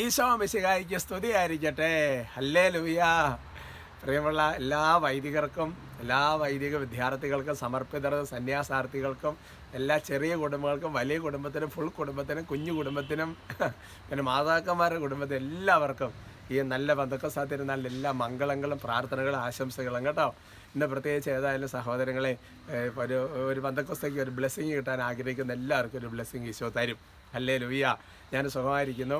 ഈശോ മിശിഹായിക്ക് സ്തുതിയായിരിക്കട്ടെ. അല്ലേ ലൂയ പ്രിയമുള്ള എല്ലാ വൈദികർക്കും എല്ലാ വൈദിക വിദ്യാർത്ഥികൾക്കും സമർപ്പിതർ സന്യാസാർത്ഥികൾക്കും എല്ലാ ചെറിയ കുടുംബങ്ങൾക്കും വലിയ കുടുംബത്തിനും ഫുൾ കുടുംബത്തിനും കുഞ്ഞു കുടുംബത്തിനും പിന്നെ മാതാക്കന്മാരുടെ കുടുംബത്തിനും എല്ലാവർക്കും ഈ നല്ല ബന്ധുക്ക തിരുനാളിൽ എല്ലാ മംഗളങ്ങളും പ്രാർത്ഥനകളും ആശംസകളും കേട്ടോ. ഇന്ന് പ്രത്യേകിച്ച് ഏതായാലും സഹോദരങ്ങളെ ഒരു ഒരു ബന്ധുക്കസ്ഥയ്ക്ക് ഒരു ബ്ലെസ്സിങ് കിട്ടാൻ ആഗ്രഹിക്കുന്ന എല്ലാവർക്കും ഒരു ബ്ലെസ്സിങ് ഈശോ തരും. അല്ലേ ലുയ്യ ഞാൻ സുഖമായിരിക്കുന്നു.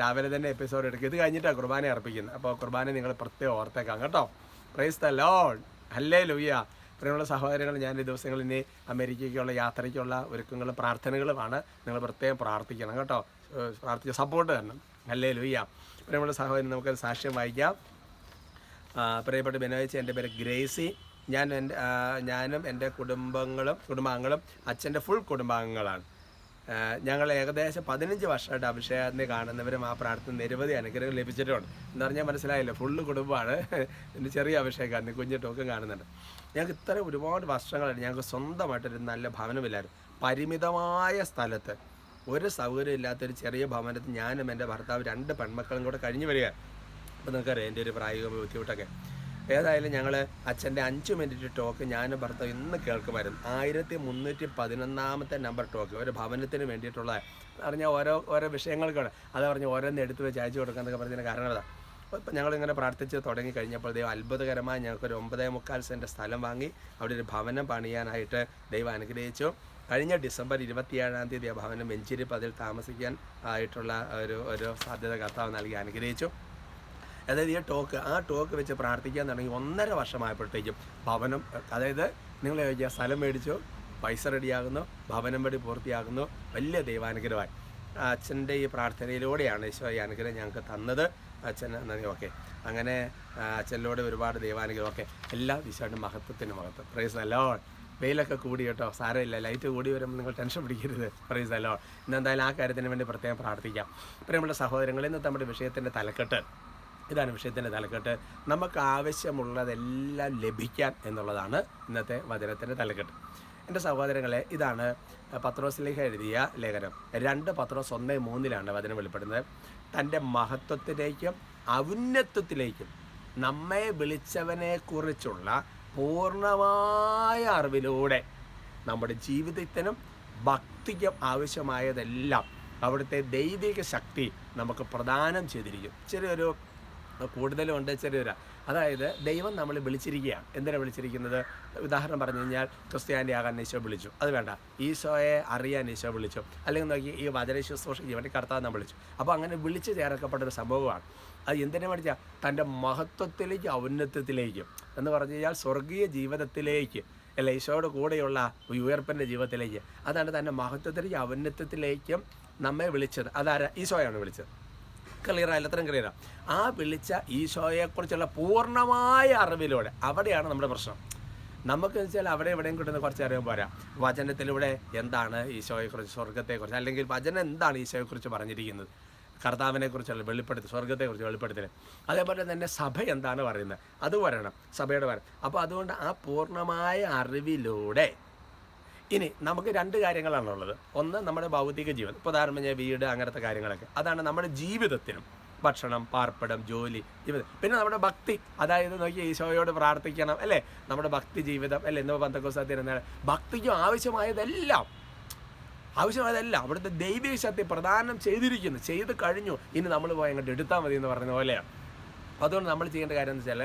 രാവിലെ തന്നെ എപ്പിസോഡ് എടുക്കും. ഇത് കഴിഞ്ഞിട്ടാണ് കുർബാന അർപ്പിക്കുന്നത്. അപ്പോൾ കുർബാന നിങ്ങൾ പ്രത്യേകം ഓർത്തേക്കാം കേട്ടോ. പ്രൈസ് ദ ലോൺ അല്ലേ ലുയ്യ പ്രിയമുള്ള സഹോദരങ്ങൾ ഞാൻ ഈ ദിവസങ്ങളിൽ ഇനി അമേരിക്കയ്ക്കുള്ള യാത്രയ്ക്കുള്ള ഒരുക്കങ്ങളും പ്രാർത്ഥനകളുമാണ്. നിങ്ങൾ പ്രത്യേകം പ്രാർത്ഥിക്കണം കേട്ടോ. പ്രാർത്ഥിച്ച സപ്പോർട്ട് തരണം. അല്ലേ ലുയ്യ പ്രിയമുള്ള സഹോദരൻ നമുക്കത് സാക്ഷ്യം വായിക്കാം. പ്രിയപ്പെട്ട ബിനോയിച്ച് എന്റെ പേര് ഗ്രേസി. ഞാൻ എന്റെ ഞാനും എന്റെ കുടുംബങ്ങളും കുടുംബാംഗങ്ങളും അച്ഛന്റെ ഫുൾ കുടുംബാംഗങ്ങളാണ്. ഞങ്ങൾ ഏകദേശം പതിനഞ്ച് വർഷമായിട്ട് അഭിഷേകത്തിനെ കാണുന്നവരും ആ പ്രാർത്ഥന നിരവധി അനുഗ്രഹം ലഭിച്ചിട്ടുണ്ട്. എന്ന് പറഞ്ഞാൽ മനസ്സിലായില്ല ഫുള്ള് കുടുംബമാണ്. എന്റെ ചെറിയ അഭിഷേകമാണ് കുഞ്ഞു ടോക്കും കാണുന്നുണ്ട്. ഞങ്ങൾക്ക് ഇത്ര ഒരുപാട് വർഷങ്ങളായിട്ട് ഞങ്ങൾക്ക് സ്വന്തമായിട്ടൊരു നല്ല ഭവനമില്ലായിരുന്നു പരിമിതമായ സ്ഥലത്ത്. ഒരു സൗകര്യം ഇല്ലാത്തൊരു ചെറിയ ഭവനത്തിൽ ഞാനും എന്റെ ഭർത്താവ് രണ്ട് പെൺമക്കളും കൂടെ കഴിഞ്ഞു വരിക അപ്പോൾ നിങ്ങൾക്കറിയാം എന്റെ ഒരു പ്രായോഗിക ബുദ്ധിമുട്ടൊക്കെ. ഏതായാലും ഞങ്ങൾ അച്ഛന്റെ അഞ്ച് മിനിറ്റ് ടോക്ക് ഞാൻ ഭർത്താവ് ഇന്ന് കേൾക്കുമായിരുന്നു. ആയിരത്തി മുന്നൂറ്റി പതിനൊന്നാമത്തെ നമ്പർ ടോക്ക്. ഒരു ഭവനത്തിന് വേണ്ടിയിട്ടുള്ള അറിഞ്ഞ ഓരോ ഓരോ വിഷയങ്ങൾക്കാണ്. അത് പറഞ്ഞ് ഓരോന്ന് എടുത്ത് വെച്ച് അയച്ചു കൊടുക്കാന്നൊക്കെ പറഞ്ഞതിന് കാരണം അപ്പോൾ ഞങ്ങളിങ്ങനെ പ്രാർത്ഥിച്ച് തുടങ്ങി കഴിഞ്ഞപ്പോൾ ദൈവം അത്ഭുതകരമായി ഞങ്ങൾക്കൊരു ഒമ്പതേ മുക്കാൽ സെന്റ് സ്ഥലം വാങ്ങി. അവിടെ ഒരു ഭവനം പണിയാനായിട്ട് ദൈവം അനുഗ്രഹിച്ചു. കഴിഞ്ഞ ഡിസംബർ ഇരുപത്തിയേഴാം തീയതി ആ ഭവനം വെഞ്ചിരിപ്പ് അതിൽ താമസിക്കാൻ ആയിട്ടുള്ള ഒരു ഒരു സാധ്യത കർത്താവ് നൽകി അനുഗ്രഹിച്ചു. അതായത് ഈ ടോക്ക് ആ ടോക്ക് വെച്ച് പ്രാർത്ഥിക്കാൻ തുടങ്ങി ഒന്നര വർഷമായപ്പോഴത്തേക്കും ഭവനം അതായത് നിങ്ങൾ ചോദിക്കുക സ്ഥലം മേടിച്ചു പൈസ റെഡിയാകുന്നു ഭവനം പടി പൂർത്തിയാകുന്നു വലിയ ദൈവാനുഗ്രഹമായി. അച്ഛന്റെ ഈ പ്രാർത്ഥനയിലൂടെയാണ് ഈശോ ഈ അനുഗ്രഹം ഞങ്ങൾക്ക് തന്നത്. അച്ഛൻ നന്ദി ഓക്കെ. അങ്ങനെ അച്ഛനിലൂടെ ഒരുപാട് ദൈവാനുഗ്രഹം ഓക്കെ. എല്ലാ ഈശോയുടെ മഹത്വത്തിന് മഹത്വം. പ്രൈസ് അല്ലോ വെയിലൊക്കെ കൂടി കേട്ടോ സാരമില്ല. ലൈറ്റ് കൂടി വരുമ്പോൾ നിങ്ങൾ ടെൻഷൻ പിടിക്കരുത്. പ്രൈസ് അല്ലോ ഇന്ന് എന്തായാലും ആ കാര്യത്തിന് വേണ്ടി പ്രത്യേകം പ്രാർത്ഥിക്കാം. പ്രിയമുള്ള സഹോദരങ്ങൾ ഇന്നത്തെ നമ്മുടെ വിഷയത്തിന്റെ തലക്കെട്ട്. ഇതാണ് വിഷയത്തിന്റെ തലക്കെട്ട്. നമുക്ക് ആവശ്യമുള്ളതെല്ലാം ലഭിക്കാൻ എന്നുള്ളതാണ് ഇന്നത്തെ വചനത്തിന്റെ തലക്കെട്ട്. എന്റെ സഹോദരങ്ങളെ ഇതാണ് പത്രോസിലേക്ക് എഴുതിയ ലേഖനം. രണ്ട് പത്രോസ് ഒന്ന് മൂന്നിലാണ് വചനം വെളിപ്പെടുന്നത്. തന്റെ മഹത്വത്തിലേക്കും ഔന്നത്വത്തിലേക്കും നമ്മെ വിളിച്ചവനെക്കുറിച്ചുള്ള പൂർണമായ അറിവിലൂടെ നമ്മുടെ ജീവിതത്തിനും ഭക്തിക്കും ആവശ്യമായതെല്ലാം അവിടുത്തെ ദൈവിക ശക്തി നമുക്ക് പ്രദാനം ചെയ്തിരിക്കും. ചെറിയൊരു കൂടുതലുണ്ട് ചെറിയൊരു അതായത് ദൈവം നമ്മൾ വിളിച്ചിരിക്കുകയാണ്. എന്തിനാണ് വിളിച്ചിരിക്കുന്നത്? ഉദാഹരണം പറഞ്ഞു കഴിഞ്ഞാൽ ക്രിസ്ത്യാനി ആകാൻ ഈശോ വിളിച്ചു. അത് വേണ്ട. ഈശോയെ അറിയാൻ ഈശോ വിളിച്ചു. അല്ലെങ്കിൽ നോക്കി ഈ വചന ശുശ്രൂഷ ജീവന്റെ കർത്താവ് വിളിച്ചു. അപ്പോൾ അങ്ങനെ വിളിച്ചു ചേർക്കപ്പെട്ട ഒരു സംഭവമാണ്. അത് എന്തിനു പഠിച്ചാൽ തന്റെ മഹത്വത്തിലേക്ക് ഔന്നത്യത്തിലേക്കും. എന്ന് പറഞ്ഞു കഴിഞ്ഞാൽ സ്വർഗീയ ജീവിതത്തിലേക്ക് അല്ല? ഈശോയുടെ കൂടെയുള്ള ഉയർപ്പന്റെ ജീവിതത്തിലേക്ക്. അതാണ് തന്റെ മഹത്വത്തിലേക്ക് ഔന്നത്യത്തിലേക്കും നമ്മെ വിളിച്ചത്. അതാരാ? ഈശോയാണ് വിളിച്ചത്. ക്ലിയർ ആയില്ല. അത്രയും ക്ലിയർ ആ വിളിച്ച ഈശോയെക്കുറിച്ചുള്ള പൂർണമായ അറിവിലൂടെ അവിടെയാണ് നമ്മുടെ പ്രശ്നം. നമുക്ക് വെച്ചാൽ അവിടെ എവിടെയും കിട്ടുന്ന കുറച്ച് അറിയാൻ പോരാ. വചനത്തിലൂടെ എന്താണ് ഈശോയെക്കുറിച്ച് സ്വർഗത്തെക്കുറിച്ച് അല്ലെങ്കിൽ വചനം എന്താണ് ഈശോയെക്കുറിച്ച് പറഞ്ഞിരിക്കുന്നത്? കർത്താവിനെക്കുറിച്ചുള്ള വെളിപ്പെടുത്തൽ സ്വർഗത്തെക്കുറിച്ച് വെളിപ്പെടുത്തൽ. അതേപോലെ തന്നെ സഭ എന്താണ് പറയുന്നത്? അത് പറയണം സഭയുടെ പറയണം അപ്പോൾ അതുകൊണ്ട് ആ പൂർണമായ അറിവിലൂടെ ഇനി നമുക്ക് രണ്ട് കാര്യങ്ങളാണുള്ളത് ഒന്ന് നമ്മുടെ ഭൗതിക ജീവിതം ഇപ്പോൾ ഉദാഹരണം വീട് അങ്ങനത്തെ കാര്യങ്ങളൊക്കെ. അതാണ് നമ്മുടെ ജീവിതത്തിനും ഭക്ഷണം പാർപ്പിടം ജോലി ജീവിതം പിന്നെ നമ്മുടെ ഭക്തി അതായത് നോക്കി ഈശോയോട് പ്രാർത്ഥിക്കണം അല്ലേ? നമ്മുടെ ഭക്തി ജീവിതം അല്ലേ? ഇന്ന് പന്തക്കോസത്തിരുന്ന ഭക്തിക്കും ആവശ്യമായതെല്ലാം ആവശ്യമായതെല്ലാം അവിടുത്തെ ദൈവിക ശക്തി പ്രദാനം ചെയ്തിരിക്കുന്നു. ചെയ്ത് കഴിഞ്ഞു. ഇനി നമ്മൾ പോയി അങ്ങോട്ട് എടുത്താൽ മതി എന്ന് പറഞ്ഞ പോലെയാണ് അതുകൊണ്ട് നമ്മൾ ചെയ്യേണ്ട കാര്യം എന്ന് വെച്ചാൽ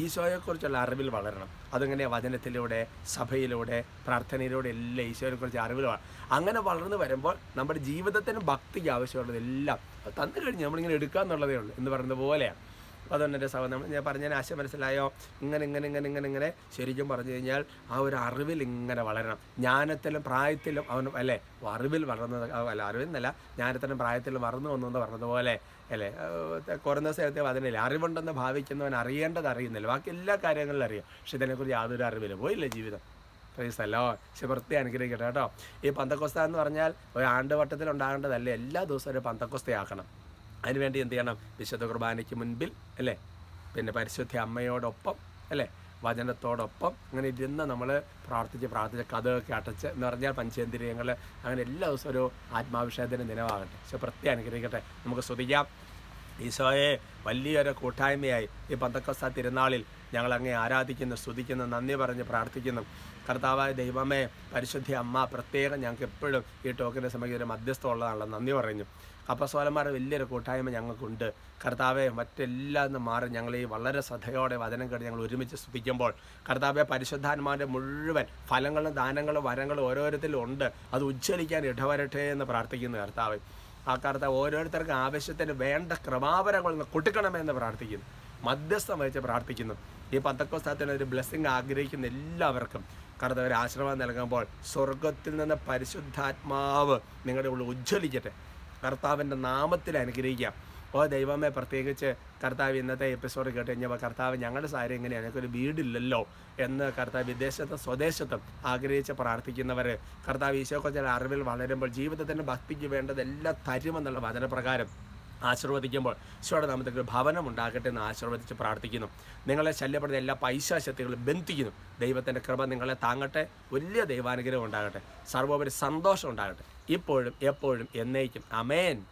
ഈശോയെക്കുറിച്ചുള്ള അറിവിൽ വളരണം. അതങ്ങനെ വചനത്തിലൂടെ സഭയിലൂടെ പ്രാർത്ഥനയിലൂടെ എല്ലാം ഈശോയെക്കുറിച്ച് അറിവിൽ അങ്ങനെ വളർന്നു വരുമ്പോൾ നമ്മുടെ ജീവിതത്തിന് ഭക്തിക്ക് ആവശ്യമുള്ളതെല്ലാം തന്നു കഴിഞ്ഞ് നമ്മളിങ്ങനെ എടുക്കുക എന്നുള്ളതേ ഉള്ളൂ എന്ന് പറയുന്നത് പോലെയാണ് അതുകൊണ്ട് എന്റെ സഹോദരൻ ഞാൻ പറഞ്ഞ ആശയം മനസ്സിലായോ? ഇങ്ങനെ ഇങ്ങനെ ഇങ്ങനെ ഇങ്ങനെ ഇങ്ങനെ ശരിക്കും പറഞ്ഞു കഴിഞ്ഞാൽ ആ ഒരു അറിവിൽ ഇങ്ങനെ വളരണം. ജ്ഞാനത്തിലും പ്രായത്തിലും അവൻ അല്ലേ? അറിവിൽ വളർന്നത് അല്ല അറിവെന്നല്ല ജ്ഞാനത്തിലും പ്രായത്തിലും വളർന്നു വന്നു എന്ന് പറഞ്ഞതുപോലെ അല്ലേ? കുറഞ്ഞ സ്ഥലത്തെ അതിനില്ല. അറിവുണ്ടെന്ന് ഭാവിക്കുന്നവൻ അറിയേണ്ടത് അറിയുന്നില്ല. ബാക്കി എല്ലാ കാര്യങ്ങളിലും അറിയാം. പക്ഷെ ഇതിനെക്കുറിച്ച് യാതൊരു അറിവില്ല പോയില്ല ജീവിതം. പ്രൈസല്ലോ ശിവർത്തി അനുഗ്രഹിക്കട്ടെ കേട്ടോ. ഈ പന്തക്കൊസ്ത എന്ന് പറഞ്ഞാൽ ഒരു ആണ്ടുവട്ടത്തിൽ ഉണ്ടാകേണ്ടതല്ലേ എല്ലാ ദിവസവും ഒരു പന്തക്കൊസ്തയാക്കണം. അതിനുവേണ്ടി എന്ത് ചെയ്യണം? വിശുദ്ധ കുർബാനയ്ക്ക് മുൻപിൽ അല്ലേ? പിന്നെ പരിശുദ്ധ അമ്മയോടൊപ്പം അല്ലേ? വചനത്തോടൊപ്പം അങ്ങനെ ഇരുന്ന് നമ്മൾ പ്രാർത്ഥിച്ച് പ്രാർത്ഥിച്ച് കഥയൊക്കെ അടച്ച് എന്ന് പറഞ്ഞാൽ പഞ്ചേന്ദ്രിയങ്ങൾ അങ്ങനെ എല്ലാ ദിവസവും ഒരു ആത്മാഭിഷേകത്തിന് ദിനമാകട്ടെ. പക്ഷെ പ്രത്യേകം അനുഗ്രഹിക്കട്ടെ. നമുക്ക് സ്തുതിക്കാം. ഈശോയെ വലിയൊരു കൂട്ടായ്മയായി ഈ പന്തക്കോസ്ത തിരുനാളിൽ ഞങ്ങൾ അങ്ങേ ആരാധിക്കുന്നു സ്തുതിക്കുന്നു നന്ദി പറഞ്ഞ് പ്രാർത്ഥിക്കുന്നു. കർത്താവായ ദൈവമേ പരിശുദ്ധി അമ്മ പ്രത്യേകം ഞങ്ങൾക്ക് എപ്പോഴും ഈ ടോക്കിന്റെ സമയത്ത് ഒരു മധ്യസ്ഥം ഉള്ളതാണല്ലോ. നന്ദി പറഞ്ഞു അപ്പസ്വലന്മാരുടെ വലിയൊരു കൂട്ടായ്മ ഞങ്ങൾക്കുണ്ട്. കർത്താവെ മറ്റെല്ലാം നിന്ന് മാറി ഞങ്ങൾ ഈ വളരെ ശ്രദ്ധയോടെ വചനം കേട്ട് ഞങ്ങൾ ഒരുമിച്ച് സ്തുതിക്കുമ്പോൾ കർത്താവെ പരിശുദ്ധാത്മാവിന്റെ മുഴുവൻ ഫലങ്ങളും ദാനങ്ങളും വരങ്ങളും ഓരോരുത്തരിലും ഉണ്ട്. അത് ഉജ്ജ്വലിക്കാൻ ഇടവരട്ടെ എന്ന് പ്രാർത്ഥിക്കുന്നു കർത്താവ്. ആ കർത്താവ് ഓരോരുത്തർക്കും ആവശ്യത്തിന് വേണ്ട ക്രമാപരങ്ങൾ കൊടുക്കണമെന്ന് പ്രാർത്ഥിക്കുന്നു. മധ്യസ്ഥം വെച്ച് പ്രാർത്ഥിക്കുന്നു. ഈ പന്തക്കോസ്താത്തിന് ഒരു ബ്ലെസ്സിങ് ആഗ്രഹിക്കുന്ന എല്ലാവർക്കും കർത്താവ് ഒരു ആശ്രമം നൽകുമ്പോൾ സ്വർഗത്തിൽ നിന്ന് പരിശുദ്ധാത്മാവ് നിങ്ങളുടെ ഉള്ളിൽ ഉജ്ജ്വലിക്കട്ടെ. കർത്താവിന്റെ നാമത്തിൽ അനുഗ്രഹിക്കാം. ഓ ദൈവമേ പ്രത്യേകിച്ച് കർത്താവ് ഇന്നത്തെ എപ്പിസോഡ് കേട്ട് കഴിഞ്ഞപ്പോൾ കർത്താവ് ഞങ്ങളുടെ സാരം എങ്ങനെയാണ് ഞങ്ങൾക്കൊരു വീടില്ലല്ലോ എന്ന് കർത്താവ് വിദേശത്തും സ്വദേശത്തും ആഗ്രഹിച്ച് പ്രാർത്ഥിക്കുന്നവർ കർത്താവ് ഈശോ കൊച്ചിന്റെ അറിവിൽ വളരുമ്പോൾ ജീവിതത്തിന്റെ ഭക്തിക്ക് വേണ്ടതെല്ലാം തരുമെന്നുള്ള വചനപ്രകാരം ആശീർവദിക്കുമ്പോൾ ഈശോയുടെ ഒരു ഭവനം ഉണ്ടാകട്ടെ എന്ന് ആശീർവദിച്ച് പ്രാർത്ഥിക്കുന്നു. നിങ്ങളെ ശല്യപ്പെടുന്ന എല്ലാ പൈശാശക്തികളും ബന്ധിക്കുന്നു. ദൈവത്തിന്റെ കൃപ നിങ്ങളെ താങ്ങട്ടെ. വലിയ ദൈവാനുഗ്രഹം ഉണ്ടാകട്ടെ. സർവോപരി സന്തോഷം ഉണ്ടാകട്ടെ. ഇപ്പോഴും എപ്പോഴും എന്നേക്കും. അമേൻ